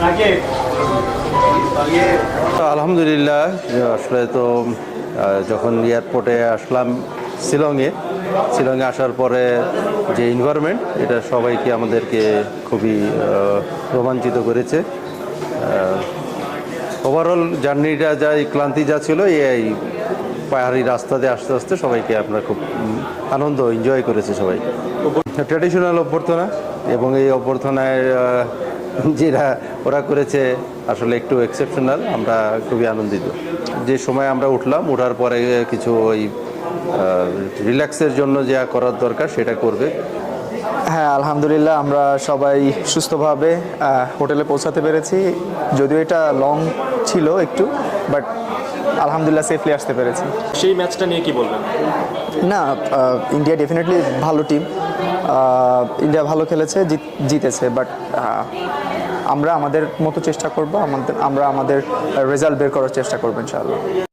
I gave আলহামদুলিল্লাহ আসলে তো যখন এয়ারপোর্টে আসলাম শিলংয়ে শিলংয়ে আসার পরে যে এনভায়রনমেন্ট এটা সবাইকে আমাদেরকে খুবই রোমাঞ্চিত করেছে। ওভারঅল জার্নিটা যা এই ক্লান্তি যা ছিল এই পাহাড়ি রাস্তাতে আস্তে আস্তে সবাইকে আমরা খুব আনন্দ এনজয় করেছে সবাই। ট্র্যাডিশনাল অভ্যর্থনা? এবং এই অভ্যর্থনায় যেটা ওরা করেছে আসলে একটু এক্সেপশনাল আমরা খুবই আনন্দিত। যে সময় আমরা উঠলাম ওঠার পরে কিছু ওই রিল্যাক্সের জন্য যা করার দরকার সেটা করবে। হ্যাঁ আলহামদুলিল্লাহ আমরা সবাই সুস্থভাবে হোটেলে পৌঁছাতে পেরেছি। যদিও এটা লং ছিল একটু বাট আলহামদুলিল্লাহ সেফলি আসতে পেরেছি। সেই ম্যাচটা নিয়ে কি বলবেন? না ইন্ডিয়া ডেফিনেটলি ভালো টিম ইন্ডিয়া ভালো খেলেছে জিত- জিতেছে বাট আমরা আমাদের মতো চেষ্টা করব আমাদের আমরা আমাদের রেজাল্ট বের করার চেষ্টা করব ইনশাআল্লাহ।